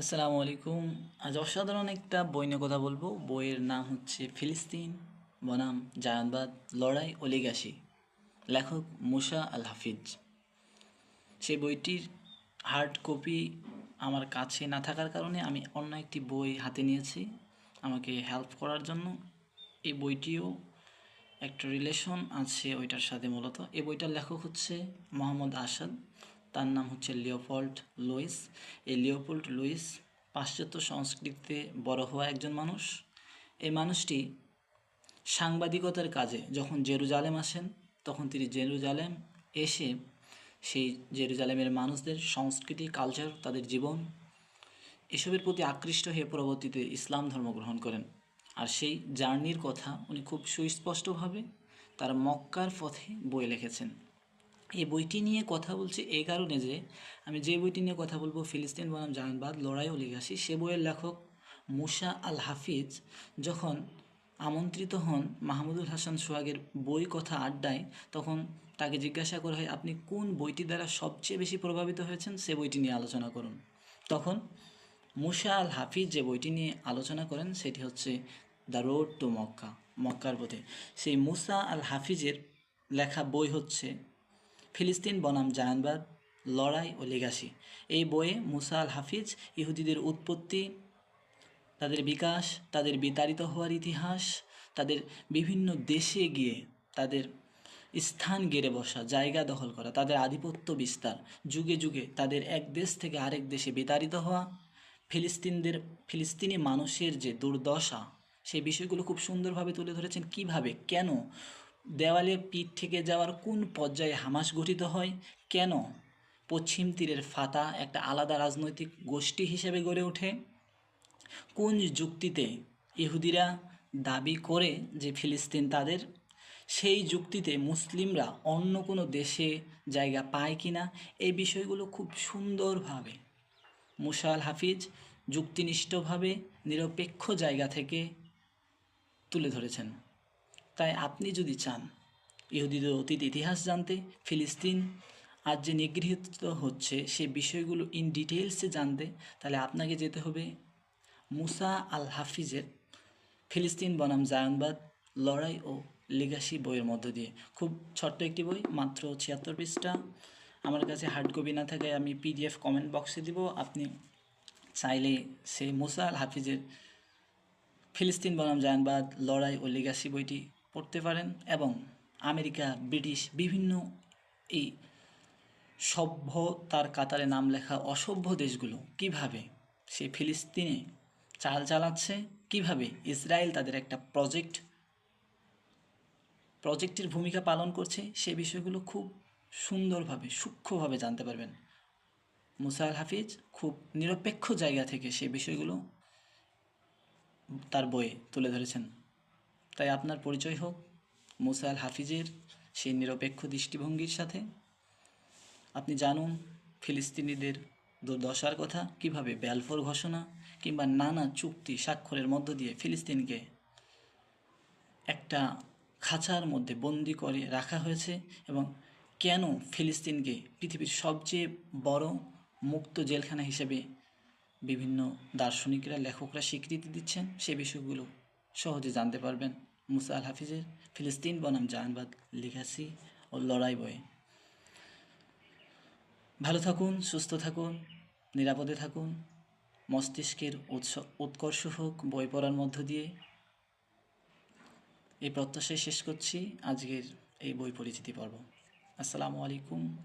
আসসালামু আলাইকুম। আজ অসাধারণ একটা বই নিয়ে কথা বলব। বইয়ের নাম হচ্ছে ফিলিস্তিন, বনাম জায়ানবাদ, লড়াই ও লিগাসি লেখক মুসা আল হাফিজ সেই বইটির হার্ড কপি আমার কাছে না থাকার কারণে আমি অন্য একটি বই হাতে নিয়েছি। আমাকে হেল্প করার জন্য। এই বইটিও একটা রিলেশন আছে ওইটার সাথে মূলত। এই বইটার লেখক হচ্ছে মোহাম্মদ আসাদ। তার নাম হচ্ছে লিওপল্ড লুইস। এই লিওপোল্ড লুইস পাশ্চাত্য সংস্কৃতিতে বড় হওয়া একজন মানুষ। এই মানুষটি সাংবাদিকতার কাজে যখন জেরুজালেম আসেন, তখন তিনি জেরুজালেম এসে সেই জেরুজালেমের মানুষদের সংস্কৃতি কালচার তাদের জীবন এসবের প্রতি আকৃষ্ট হয়ে পরবর্তীতে ইসলাম ধর্ম গ্রহণ করেন। আর সেই জার্নির কথা উনি খুব সুস্পষ্টভাবে তার মক্কার পথে বই লিখেছেন। এই বইটি নিয়ে কথা বলছি এই কারণে যে আমি যে বইটি নিয়ে কথা বলব ফিলিস্তিন বনাম জাহানবাদ লড়াই ও লিগাসি সে বইয়ের লেখক মুসা আল হাফিজ যখন আমন্ত্রিত হন মাহমুদুল হাসান সোহাগের বই কথা আড্ডায়, তখন তাকে জিজ্ঞাসা করা হয়, আপনি কোন বইটি দ্বারা সবচেয়ে বেশি প্রভাবিত হয়েছেন? সে বইটি নিয়ে আলোচনা করুন। তখন মুসা আল হাফিজ যে বইটি নিয়ে আলোচনা করেন, সেটি হচ্ছে দ্য রোড টু মক্কা, মক্কার পথে। সেই মুসা আল হাফিজের লেখা বই হচ্ছে ফিলিস্তিন বনাম জায়ানবাদ লড়াই ও লেগাসি। এই বইয়ে মুসা আল হাফিজ ইহুদিদের উৎপত্তি, তাদের বিকাশ, তাদের বিতাড়িত হওয়ার ইতিহাস, তাদের বিভিন্ন দেশে গিয়ে তাদের স্থান গেড়ে বসা, জায়গা দখল করা, তাদের আধিপত্য বিস্তার, যুগে যুগে তাদের এক দেশ থেকে আরেক দেশে বিতাড়িত হওয়া, ফিলিস্তিনদের, ফিলিস্তিনি মানুষের যে দুর্দশা সেই বিষয়গুলো খুব সুন্দরভাবে তুলে ধরেছেন কীভাবে, কেন দেওয়ালে পিঠ থেকে যাওয়ার কোন পর্যায়ে হামাস গঠিত হয়? কেন? পশ্চিম তীরের ফাতা একটা আলাদা রাজনৈতিক গোষ্ঠী হিসেবে গড়ে ওঠে। কোন যুক্তিতে ইহুদিরা দাবি করে যে ফিলিস্তিন তাদের? সেই যুক্তিতে মুসলিমরা অন্য কোনো দেশে জায়গা পায় কি না এই বিষয়গুলো খুব সুন্দরভাবে মুসাল হাফিজ যুক্তিনিষ্ঠভাবে নিরপেক্ষ জায়গা থেকে তুলে ধরেছেন। তাই আপনি যদি চান ইহুদিদের অতীত ইতিহাস জানতে, ফিলিস্তিন আজ যে নিগৃহীত হচ্ছে সে বিষয়গুলো ইন ডিটেলসে জানতে, তাহলে আপনাকে যেতে হবে মুসা আল হাফিজের ফিলিস্তিন বনাম জায়ানবাদ লড়াই ও লিগাসি বইয়ের মধ্য দিয়ে। খুব ছোট্ট একটি বই, মাত্র ছিয়াত্তর পৃষ্ঠা। আমার কাছে হার্ড কপি না থাকায় আমি পিডিএফ কমেন্ট বক্সে দিব। আপনি চাইলে সেই মুসা আল হাফিজের ফিলিস্তিন বনাম জায়ানবাদ লড়াই ও লিগাসি বইটি পড়তে পারেন এবং আমেরিকা, ব্রিটিশ বিভিন্ন এই সভ্যতার কাতারে নাম লেখা অসভ্য দেশগুলো কীভাবে সে ফিলিস্তিনে চাল চালাচ্ছে, কীভাবে ইসরায়েল তাদের একটা প্রজেক্ট, প্রজেক্টের ভূমিকা পালন করছে, সে বিষয়গুলো খুব সুন্দরভাবে, সূক্ষ্মভাবে জানতে পারবেন। মুসাইল হাফিজ খুব নিরপেক্ষ জায়গা থেকে সে বিষয়গুলো তার বইয়ে তুলে ধরেছেন। তাই আপনার পরিচয় হোক। মুসাইল হাফিজের সেই নিরপেক্ষ দৃষ্টিভঙ্গির সাথে। আপনি জানুন ফিলিস্তিনিদের দুর্দশার কথা, কীভাবে ব্যালফোর ঘোষণা কিংবা নানা চুক্তি স্বাক্ষরের মধ্য দিয়ে ফিলিস্তিনকে একটা খাঁচার মধ্যে বন্দি করে রাখা হয়েছে এবং কেন ফিলিস্তিনকে পৃথিবীর সবচেয়ে বড় মুক্ত জেলখানা হিসেবে বিভিন্ন দার্শনিকরা, লেখকরা স্বীকৃতি দিচ্ছেন সে বিষয়গুলো সহজে জানতে পারবেন মুসা আল হাফিজের ফিলিস্তিন বনাম জাহানবাদ লিখাসি ও লড়াই বয়ে। ভালো থাকুন, সুস্থ থাকুন, নিরাপদে থাকুন। মস্তিষ্কের উৎকর্ষ হোক বই পড়ার মধ্য দিয়ে। এই প্রত্যাশায় শেষ করছি। আজকের এই বই পরিচিতি পর্ব। আসসালামু আলাইকুম।